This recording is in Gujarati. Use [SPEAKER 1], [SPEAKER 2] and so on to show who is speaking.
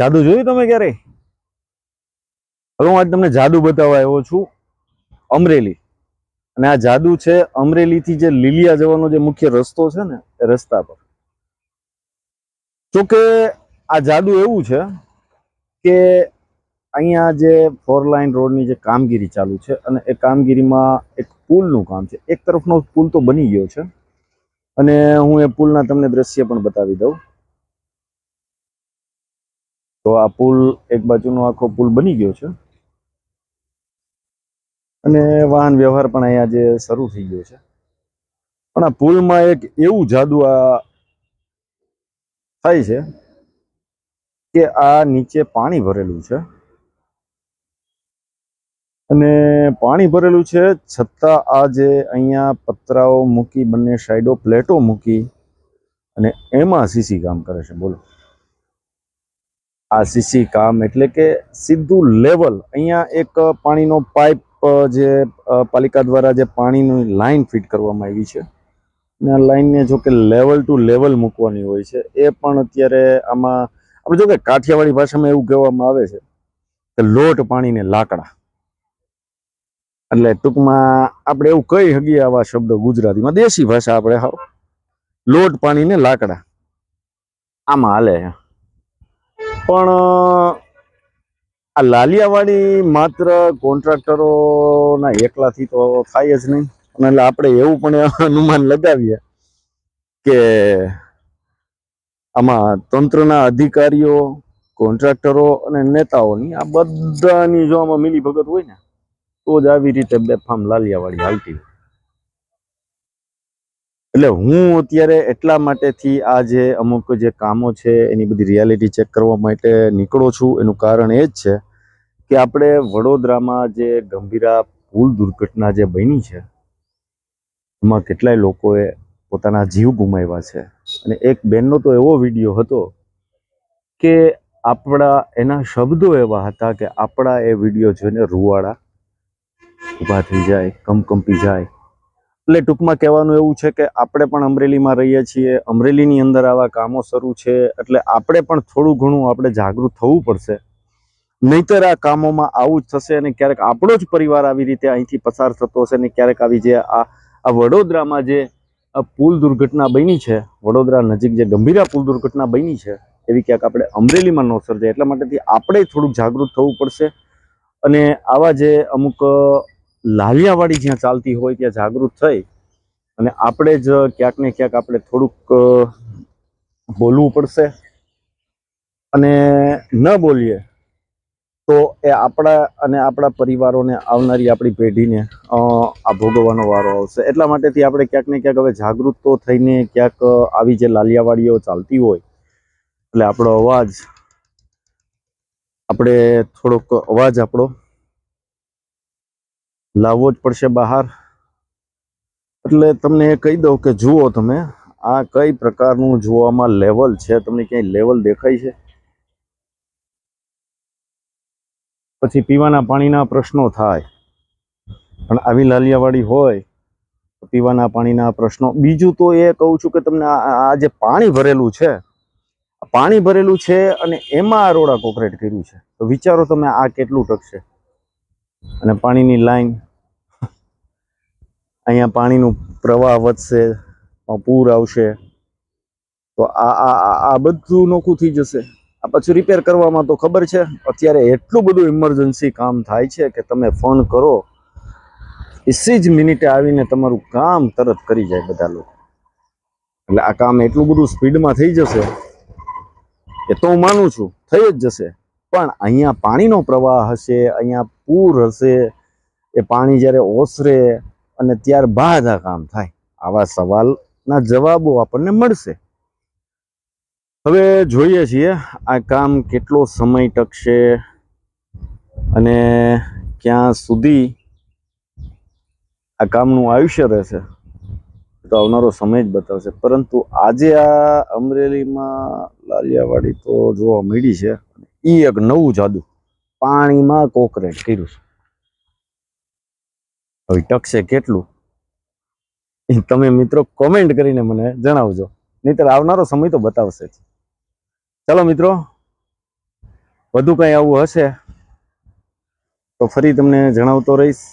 [SPEAKER 1] જાદુ જોયું તમે ક્યારે હવે હું આજ તમને જાદુ બતાવવા આવ્યો છું, અમરેલી. અને આ જાદુ છે અમરેલીથી જે લીલિયા જવાનો જે મુખ્ય રસ્તો છે ને, એ રસ્તા પર. જોકે આ જાદુ એવું છે કે અહીંયા જે ફોર લાઇન રોડની જે કામગીરી ચાલુ છે અને એ કામગીરીમાં એક પુલનું કામ છે. એક તરફનો પુલ તો બની ગયો છે. અને હું એ પુલના તમને દ્રશ્ય પણ બતાવી દઉં. તો આ પુલ એક બાજુનો આખો પુલ બની ગયો છે. અને વાહન વ્યવહાર પણ અહીંયા જે શરૂ થઈ ગયો છે. પણ આ પુલમાં એક એવું જાદુ આ થાય છે કે આ નીચે પાણી ભરેલું છે. અને પાણી ભરેલું છે છતાં આ જે અહીંયા પતરાઓ મૂકી, બંને સાઈડો પ્લેટો મૂકી અને એમાં સીસી કામ કરે છે. બોલો. આ સીસી કામ એટલે કે સીધું લેવલ. અહીંયા એક પાણીનો પાઇપ જે પાલિકા દ્વારા જે પાણીની લાઈન ફિટ કરવામાં આવી છે. અને આ લાઇનને જો કે લેવલ ટુ લેવલ મૂકવાની હોય છે. એ પણ અત્યારે આમાં, આપણે જો કે કાઠિયાવાડી ભાષામાં એવું કહેવામાં આવે છે કે લોટ પાણીને લાકડા. એટલે ટૂંકમાં આપણે એવું કહી શકીએ આવા શબ્દો ગુજરાતીમાં. દેશી ભાષા આપણે હાવ લોટ પાણીને લાકડા. આમાં હાલે. પણ, આ લાલિયાવાડી માત્ર કોન્ટ્રાક્ટરોના એકલાથી તો થાય જ નહીં અને એટલે આપણે એવું પણ અનુમાન લગાવીએ કે આમાં તંત્રના અધિકારીઓ, કોન્ટ્રાક્ટરો અને નેતાઓની આ બધાની જો આમાં મિલી ભગત હોય ને, તો જ આવી રીતે બેફામ લાલિયાવાડી હાલતી હોય. એટલે હું અત્યારે એટલા માટેથી આ જે અમુક જે કામો છે, એની બધી રિયાલિટી ચેક કરવા માટે નીકળો છું. એનું કારણ એ જ છે કે આપણે વડોદરામાં જે ગંભીરા પુલ દુર્ઘટના જે બની છે, એમાં કેટલાય લોકોએ પોતાના જીવ ગુમાવ્યા છે. અને એક બેનનો તો એવો વીડિયો હતો કે આપણા, એના શબ્દો એવા હતા કે આપણા એ વીડિયો જોઈને રૂવાડા ઊભા થઈ જાય કંપકંપી જાય એટલે ટૂંકમાં કહેવાનું એવું છે કે આપણે પણ અમરેલીમાં રહીએ છીએ, અમરેલીની અંદર આવા કામો શરૂ છે, એટલે આપણે પણ થોડું ઘણું આપણે જાગૃત થવું પડશે. નહીતર આ કામોમાં આવું જ થશે અને ક્યારેક આપણો જ પરિવાર આવી રીતે અહીંથી પસાર થતો હશે ને ક્યારેક આવી જે આ આ વડોદરામાં જે પુલ દુર્ઘટના બની છે, વડોદરા નજીક જે ગંભીરા પુલ દુર્ઘટના બની છે, એવી ક્યાંક આપણે અમરેલીમાં ન સર્જાય. એટલા માટેથી આપણે થોડુંક જાગૃત થવું પડશે. અને આવા જે અમુક લાલિયાવાડી જ્યાં ચાલતી હોય ત્યાં જાગૃત થઈ અને આપણે જ ક્યાંક ને ક્યાંક આપણે થોડુંક બોલવું પડશે. અને ન બોલીએ તો એ આપણા અને આપણા પરિવારોને આવનારી આપણી પેઢીને આ ભોગવવાનો વારો આવશે. એટલા માટેથી આપણે ક્યાંક ને ક્યાંક હવે જાગૃત તો થઈને ક્યાંક આવી જે લાલિયાવાડીઓ ચાલતી હોય, એટલે આપણો અવાજ, આપણે થોડોક અવાજ આપણો લાવવો જ પડશે બહાર. એટલે તમને એ કહી દઉં કે જુઓ તમે, આ કઈ પ્રકારનું જોવામાં લેવલ છે? તમને ક્યાંય લેવલ દેખાય છે? પછી પીવાના પાણીના પ્રશ્નો થાય. પણ આવી લાલિયાવાડી હોય, તો પીવાના પાણીના પ્રશ્નો. બીજું તો એ કહું છું કે તમને આ જે પાણી ભરેલું છે પાણી ભરેલું છે અને એમાં રોડા કોકરેટ કર્યું છે. તો વિચારો તમે આ કેટલું ટકશે? અને પાણીની લાઈન અહીંયા પાણીનું પ્રવાહ વધશે પૂર આવશે. તો આ આ, આ- બધું નોખું થઈ જશે. આ પછી રિપેર કરવામાં તો ખબર છે, અત્યારે એટલું બધું ઇમરજન્સી કામ થાય છે કે તમે ફોન કરો એસી જ મિનિટે આવીને તમારું કામ તરત કરી જાય બધા લોકો. એટલે આ કામ એટલું બધું સ્પીડમાં થઈ જશે એ તો હું માનું છું, થઈ જ જશે. પણ અહીંયા પાણીનો પ્રવાહ હશે, અહીંયા પૂર હશે, એ પાણી જ્યારે ઓસરે અને ત્યારબાદ આ કામ થાય. આવા સવાલના જવાબો આપણને મળશે. હવે જોઈએ છીએ આ કામ કેટલો સમય ટકશે અને ક્યાં સુધી આ કામનું આયુષ્ય રહેશે. તો આવનારો સમય જ બતાવશે. પરંતુ આજે આ અમરેલીમાં લાલિયાવાડી તો જોવા મળી છે. એ એક નવું જાદુ. પાણીમાં કોકરેટ કર્યું છે. હવે ટકશે કેટલું? તમે મિત્રો કોમેન્ટ કરીને મને જણાવજો. નહીતર આવનારો સમય તો બતાવશે જ. ચાલો મિત્રો, વધુ કંઈ આવું હશે તો ફરી તમને જણાવતો રહીશ.